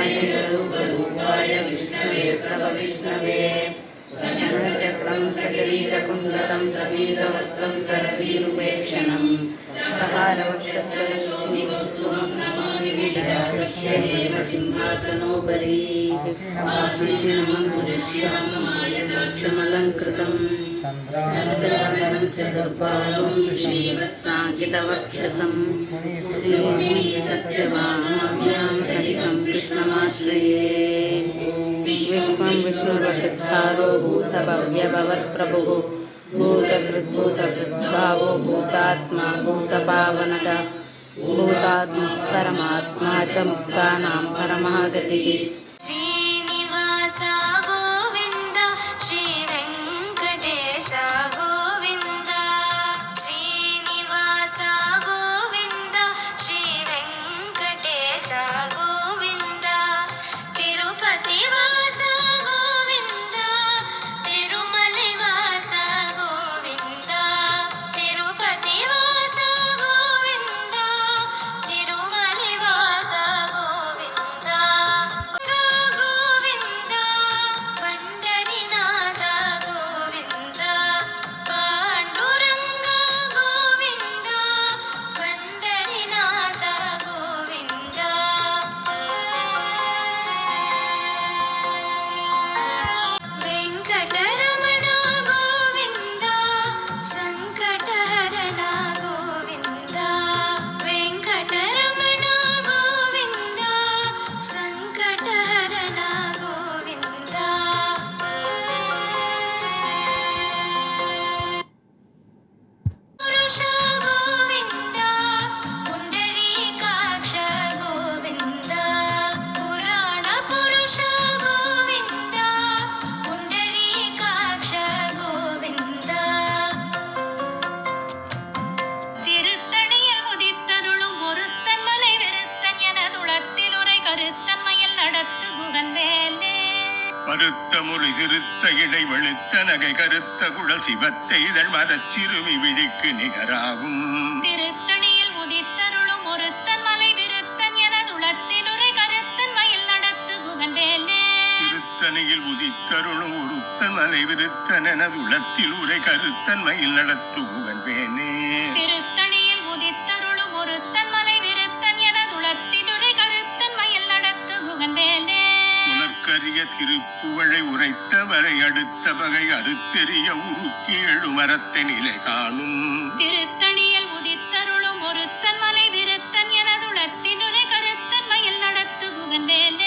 अनिलरूपरूपाय विष्णवे प्रभविष्णवे सचक्रं सकरीतकुण्डलं सपीतवस्त्रं सरसीरुपेक्षणं सहारवक्षस्थलशोभिकौस्तुभं नमामि विशाखस्य एव सिंहासनोपरि आशिषिणमं मुदिश्याममायदाक्षमलङ्कृतम् चन्द्रवदनं चतुर्बाहुं श्रीवत्साङ्कितवक्षसं श्रीमुनिसत्यभामाभ्यां सहितं विष्णुर्वशद्धारो भूतभव्यभवत्प्रभुः भूतकृद्भूतकृद्भावो भूतात्मा भूतपावनद। भूतात्मा परमात्मा च मुक्तानां परमः गतिः பருத்த முறை திருத்த இடை வெளுத்த நகை கருத்த குழல் சிவத்தை இதழ் மரச் சிறுமி விழிக்கு நிகராகும். திருத்தணியில் உதித்தருளும் ஒருத்தன் மலை விருத்தன் எனதுளத்தில் உரை கருத்தன்மையில் நடத்து குகன் வேலே. திருத்தணியில் உதித்தருளும் ஒருத்தன் மலை விருத்தன் எனது உளத்தில் உரை கருத்தன்மையில் நடத்துகுவன் வேனே திருத்தணியில் உதித்தருளும் அரிய திருப்புகழை உரைத்தவரை அடுத்த வகை அறுத்தெரிய உருக்கி எழுமரத்தை நிலை காணும். திருத்தணியில் உதித்தருளும் ஒருத்தன் மலை விருத்தன் எனதுளத்தினுரை கருத்தன் மயில் நடத்து புகன் வேலை